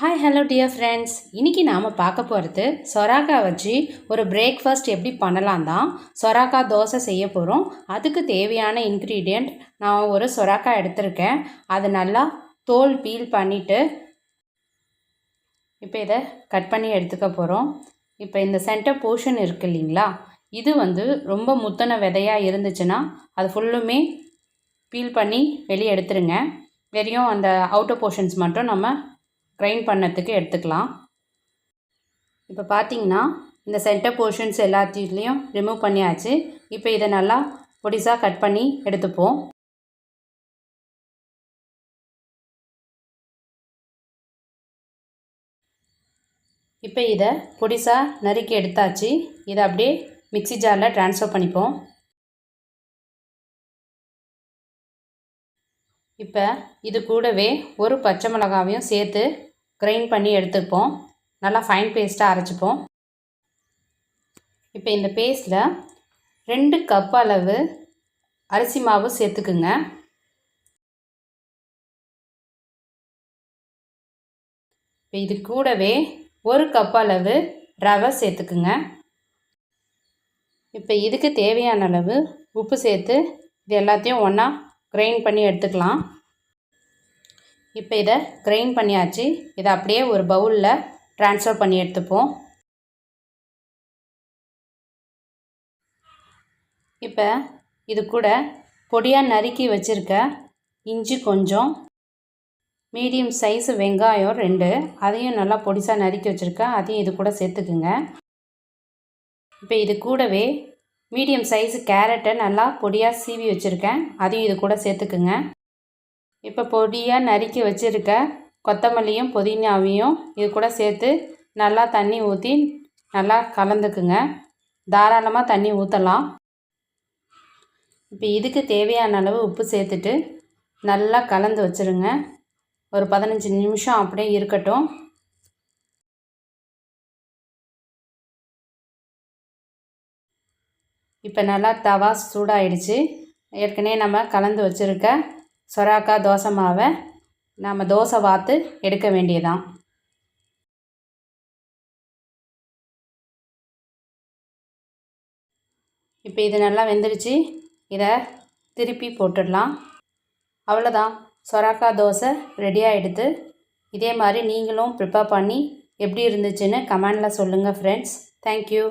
Hi hello dear friends இன்றைக்கி நாம் பார்க்க போகிறது சொராக்கா வச்சு ஒரு பிரேக்ஃபாஸ்ட் எப்படி பண்ணலாம் தான். சொராக்கா தோசை செய்ய போகிறோம் அதுக்கு தேவையான இன்க்ரீடியண்ட் நான் ஒரு சொராக்கா எடுத்திருக்கேன். அதை நல்லா தோல் பீல் பண்ணிவிட்டு இப்போ இதை கட் பண்ணி எடுத்துக்க போகிறோம் இப்போ இந்த சென்டர் போர்ஷன் இருக்குது இல்லைங்களா? இது வந்து ரொம்ப முத்தன விதையாக இருந்துச்சுன்னா அது ஃபுல்லுமே பீல் பண்ணி வெளியே எடுத்துருங்க. வெறியும் அந்த அவுட்டர் போர்ஷன்ஸ் மட்டும் நம்ம கிரைண்ட் பண்ணத்துக்கு எடுத்துக்கலாம். இப்போ பார்த்தீங்கன்னா இந்த சென்டர் போர்ஷன்ஸ் எல்லாத்தையும் ரிமூவ் பண்ணியாச்சு. இப்போ இதை நல்லா பொடிசாக கட் பண்ணி எடுத்துப்போம். இப்போ இதை பொடிசாக நறுக்கி எடுத்தாச்சு. இதை அப்படியே மிக்ஸி ஜாரில் ட்ரான்ஸ்ஃபர் பண்ணிப்போம். இப்போ இது கூடவே ஒரு பச்சை மிளகாவையும் சேர்த்து கிரைண்ட் பண்ணி எடுத்துப்போம். நல்லா ஃபைன் பேஸ்ட்டாக அரைச்சிப்போம். இப்போ இந்த பேஸ்ட்டில் ரெண்டு கப் அளவு அரிசி மாவு சேர்த்துக்குங்க. இப்போ இது கூடவே ஒரு கப் அளவு ரவை சேர்த்துக்குங்க. இப்போ இதுக்கு தேவையான அளவு உப்பு சேர்த்து இது எல்லாத்தையும் ஒன்றா கிரைண்ட் பண்ணி எடுத்துக்கலாம். இப்போ இதை கிரைண்ட் பண்ணியாச்சு. இதை அப்படியே ஒரு பவுலில் ட்ரான்ஸ்ஃபர் பண்ணி எடுத்துப்போம். இப்போ இது கூட பொடியாக நறுக்கி வச்சுருக்க இஞ்சி கொஞ்சம் மீடியம் சைஸ் வெங்காயம் ரெண்டு அதையும் நல்லா பொடிசாக நறுக்கி வச்சுருக்கேன் அதையும் இது கூட சேர்த்துக்குங்க. இப்போ இது கூடவே மீடியம் சைஸு கேரட்டை நல்லா பொடியாக சீவி வச்சுருக்கேன். அதையும் இது கூட சேர்த்துக்குங்க. இப்போ பொடியாக நறுக்கி வச்சுருக்க கொத்தமல்லியும் புதினாவையும் இது கூட சேர்த்து நல்லா தண்ணி ஊற்றி நல்லா கலந்துக்குங்க. தாராளமாக தண்ணி ஊற்றலாம் இப்போ இதுக்கு தேவையான அளவு உப்பு சேர்த்துட்டு நல்லா கலந்து வச்சுருங்க. ஒரு பதினஞ்சு நிமிஷம் அப்படியே இருக்கட்டும். இப்போ நல்லா தவா சூடாயிடுச்சு. ஏற்கனவே நம்ம கலந்து வச்சுருக்க சொராக்கா தோசை மாவை நம்ம தோசை வாத்து எடுக்க வேண்டியதான் இப்போ இது நல்லா வெந்துடுச்சு. இதை திருப்பி போட்டுடலாம். அவ்வளோதான். சொராக்கா தோசை ரெடியாக எடுத்து இதே மாதிரி நீங்களும் ப்ரிப்பேர் பண்ணி எப்படி இருந்துச்சுன்னு கமெண்டில் சொல்லுங்கள் ஃப்ரெண்ட்ஸ் தேங்க்யூ